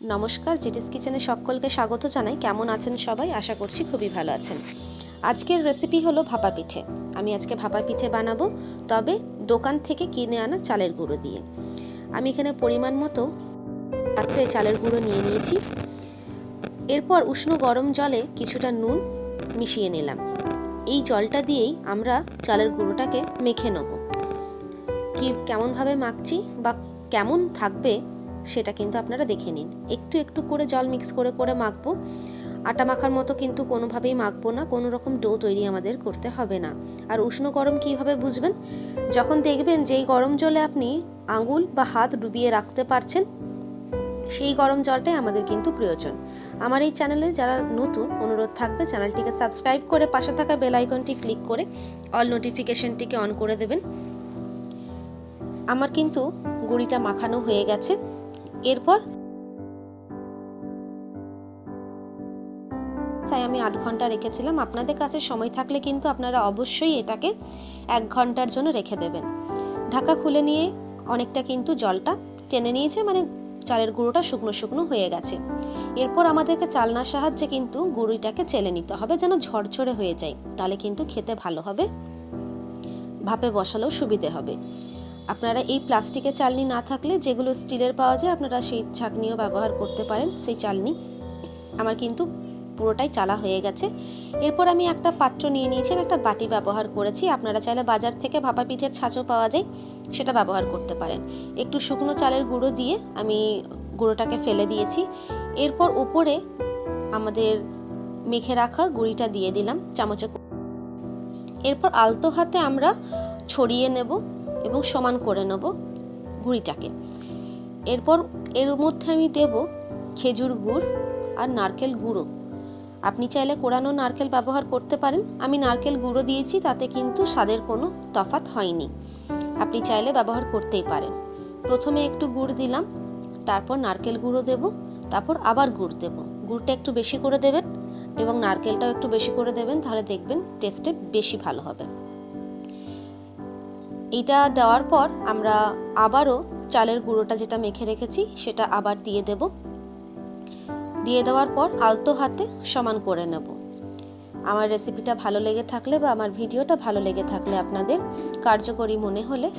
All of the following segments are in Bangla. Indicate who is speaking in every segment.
Speaker 1: নমস্কার, জেটিস কিচেনে সকলকে স্বাগত জানাই। কেমন আছেন সবাই? আশা করছি খুবই ভালো আছেন। আজকের রেসিপি হলো ভাপা পিঠে। আমি আজকে ভাপা পিঠে বানাবো, তবে দোকান থেকে কিনে আনা চালের গুঁড়ো দিয়ে। আমি এখানে পরিমাণ মতো পাত্রে চালের গুঁড়ো নিয়ে নিয়েছি। এরপর উষ্ণ গরম জলে কিছুটা নুন মিশিয়ে নিলাম। এই জলটা দিয়েই আমরা চালের গুঁড়োটাকে মেখে নেব। কি, কেমনভাবে মাখছি বা কেমন থাকবে সেটা কিন্তু আপনারা দেখে নিন। একটু একটু করে জল মিক্স করে করে মাখবো। আটা মাখার মতো কিন্তু কোনোভাবেই মাখবো না, কোনো রকম ডো তৈরি আমাদের করতে হবে না। আর উষ্ণ গরম কীভাবে বুঝবেন? যখন দেখবেন যেই গরম জলে আপনি আঙুল বা হাত ডুবিয়ে রাখতে পারছেন, সেই গরম জলটাই আমাদের কিন্তু প্রয়োজন। আমার এই চ্যানেলে যারা নতুন, অনুরোধ থাকবে চ্যানেলটিকে সাবস্ক্রাইব করে পাশে থাকা বেল আইকনটি ক্লিক করে অল নোটিফিকেশনটিকে অন করে দেবেন। আমার কিন্তু গুঁড়িটা মাখানো হয়ে গেছে। এরপর? তাই আমি আধ ঘণ্টা রেখেছিলাম। আপনাদের কাছে সময় থাকলে কিন্তু আপনারা অবশ্যই এটাকে এক ঘণ্টার জন্য রেখে দেবেন। ঢাকা খুলে নিয়ে অনেকটা কিন্তু জলটা টেনে নিয়েছে মানে চালের গুঁড়োটা শুকনো শুকনো হয়ে গেছে। এরপর আমাদেরকে চালনার সাহায্যে কিন্তু গুঁড়িটাকে চেলে নিতে হবে যেন ঝরঝরে হয়ে যায়, তাহলে কিন্তু খেতে ভালো হবে। ভাপে বসালেও সুবিধে হবে। আপনারা এই প্লাস্টিকের চালনি না থাকলে যেগুলো স্টিলের পাওয়া যায়, আপনারা সেই ছাঁকনিও ব্যবহার করতে পারেন, সেই চালনি। আমার কিন্তু পুরোটাই চালা হয়ে গেছে। এরপর আমি একটা পাত্র নিয়ে নিয়েছি, আমি একটা বাটি ব্যবহার করেছি। আপনারা চাইলে বাজার থেকে ভাপা পিঠের ছাঁচও পাওয়া যায়, সেটা ব্যবহার করতে পারেন। একটু শুকনো চালের গুঁড়ো দিয়ে আমি গুঁড়োটাকে ফেলে দিয়েছি। এরপর উপরে আমাদের মেখে রাখা গুঁড়িটা দিয়ে দিলাম, চামচে এরপর আলতো হাতে আমরা ছড়িয়ে নেব। এবং সমান করে নেব গুঁড়িটাকে। এরপর এর মধ্যে আমি দেব খেজুর গুড় আর নারকেল গুঁড়ো। আপনি চাইলে কোরানো নারকেল ব্যবহার করতে পারেন। আমি নারকেল গুঁড়ো দিয়েছি, তাতে কিন্তু স্বাদের কোনো তফাত হয়নি। আপনি চাইলে ব্যবহার করতেই পারেন। প্রথমে একটু গুড় দিলাম, তারপর নারকেল গুঁড়ো দেব, তারপর আবার গুড় দেব। গুড়টা একটু বেশি করে দেবেন এবং নারকেলটাও একটু বেশি করে দেবেন, তাহলে দেখবেন টেস্টে বেশি ভালো হবে। এটা দেওয়ার পর আমরা আবারও চালের গুঁড়োটা যেটা মেখে রেখেছি, সেটা আবার দিয়ে দেব। দিয়ে দেওয়ার পর আলতো হাতে সমান করে নেব। আমার রেসিপিটা ভালো লেগে থাকলে বা আমার ভিডিওটা ভালো লেগে থাকলে আপনাদের কার্যকরী মনে হলে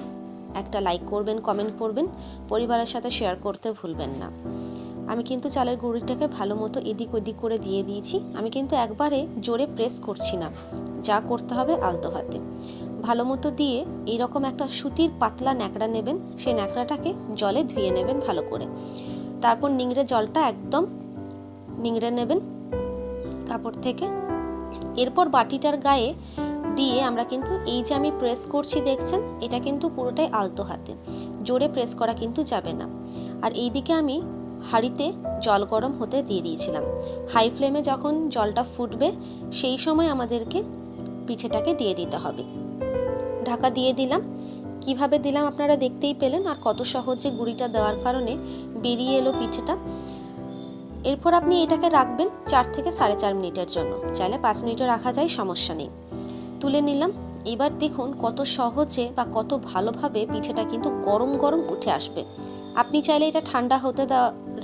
Speaker 1: একটা লাইক করবেন, কমেন্ট করবেন, পরিবারের সাথে শেয়ার করতে ভুলবেন না। আমি কিন্তু চালের গুঁড়িটাকে ভালো মতো এদিক ওদিক করে দিয়ে দিয়েছি। আমি কিন্তু একবারে জোরে প্রেস করছি না। যা করতে হবে আলতো হাতে। ভালো মতো দিয়ে এইরকম একটা সুতির পাতলা ন্যাকড়া নেবেন, সেই ন্যাকড়াটাকে জলে ধুয়ে নেবেন ভালো করে। তারপর নিংড়ে জলটা একদম নিংড়ে নেবেন কাপড় থেকে। এরপর বাটিটার গায়ে দিয়ে আমরা কিন্তু এই যে আমি প্রেস করছি দেখছেন, এটা কিন্তু পুরোটাই আলতো হাতে। জোরে প্রেস করা কিন্তু যাবে না। আর এই দিকে আমি হাঁড়িতে জল গরম হতে দিয়ে দিয়েছিলাম। হাই ফ্লেমে যখন জলটা ফুটবে, সেই সময় আমাদেরকে পিঠেটাকে দিয়ে দিতে হবে। ঢাকা দিয়ে দিলাম। কীভাবে দিলাম আপনারা দেখতেই পেলেন আর কত সহজে গুঁড়িটা দেওয়ার কারণে বেরিয়ে এলো পিঠেটা। এরপর আপনি এটাকে রাখবেন চার থেকে সাড়ে চার মিনিটের জন্য। চাইলে পাঁচ মিনিটও রাখা যায়, সমস্যা নেই। তুলে নিলাম। এবার দেখুন কত সহজে বা কত ভালোভাবে পিঠেটা কিন্তু গরম গরম উঠে আসবে। আপনি চাইলে এটা ঠান্ডা হতে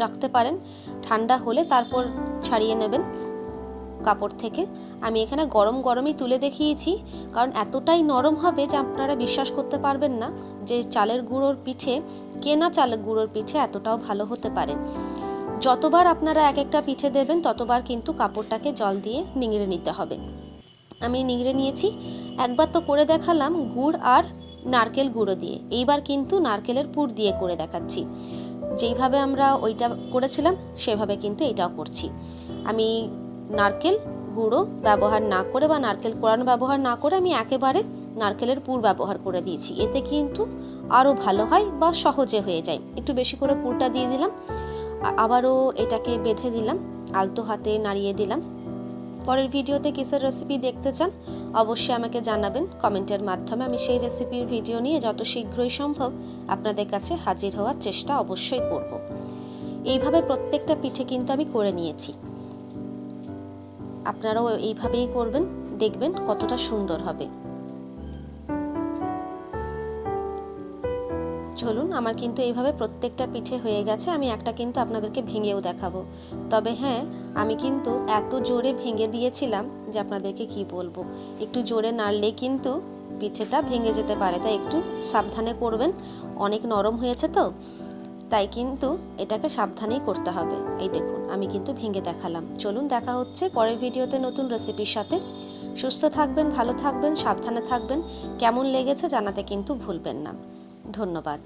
Speaker 1: রাখতে পারেন। ঠান্ডা হলে তারপর ছাড়িয়ে নেবেন কাপড় থেকে। আমি এখানে গরম গরমই তুলে দেখিয়েছি, কারণ এতটাই নরম হবে যে আপনারা বিশ্বাস করতে পারবেন না যে চালের গুঁড়োর পিঠে, কেনা চালের গুঁড়োর পিঠে এতটাও ভালো হতে পারে। যতবার আপনারা এক একটা পিঠে দেবেন, ততবার কিন্তু কাপড়টাকে জল দিয়ে নিংড়ে নিতে হবে। আমি নিংড়ে নিয়েছি। একবার তো করে দেখালাম, গুড় আর নারকেল গুঁড়ো দিয়ে। এইবার কিন্তু নারকেলের পুর দিয়ে করে দেখাচ্ছি। যেইভাবে আমরা ওইটা করেছিলাম, সেভাবে কিন্তু এটাও করছি। আমি নারকেল গুঁড়ো ব্যবহার না করে বা নারকেল কোড়ানো ব্যবহার না করে আমি একেবারে নারকেলের পুর ব্যবহার করে দিয়েছি। এতে কিন্তু আরও ভালো হয় বা সহজে হয়ে যায়। একটু বেশি করে পুরটা দিয়ে দিলাম। আবারও এটাকে বেঁধে দিলাম, আলতো হাতে নাড়িয়ে দিলাম। পরের ভিডিওতে কিসের রেসিপি দেখতে চান অবশ্যই আমাকে জানাবেন। কমেন্টের মাধ্যমে আমি সেই রেসিপির ভিডিও নিয়ে যত শীঘ্রই সম্ভব আপনাদের কাছে হাজির হওয়ার চেষ্টা অবশ্যই করব। এইভাবে প্রত্যেকটা পিঠে কিন্তু আমি করে নিয়েছি। আপনারাও এইভাবেই করবেন, দেখবেন কতটা সুন্দর হবে। চলুন, আমার কিন্তু এইভাবে প্রত্যেকটা পিঠে হয়ে গেছে, আমি একটা কিন্তু আপনাদেরকে ভেঙেও দেখাবো। তবে হ্যাঁ আমি কিন্তু এত জোরে ভেঙে দিয়েছিলাম যে আপনাদেরকে কি বলব। একটু জোরে নাড়লে কিন্তু পিঠেটা ভেঙে যেতে পারে, তাই একটু সাবধানে করবেন। অনেক নরম হয়েছে তো। তাই কিন্তু এটাকে সাবধানেই করতে হবে। এই দেখুন, আমি কিন্তু ভেঙে দেখালাম। চলুন দেখা হচ্ছে পরের ভিডিওতে নতুন রেসিপির সাথে। সুস্থ থাকবেন, ভালো থাকবেন, সাবধানে থাকবেন। কেমন লেগেছে জানাতে কিন্তু ভুলবেন না। ধন্যবাদ।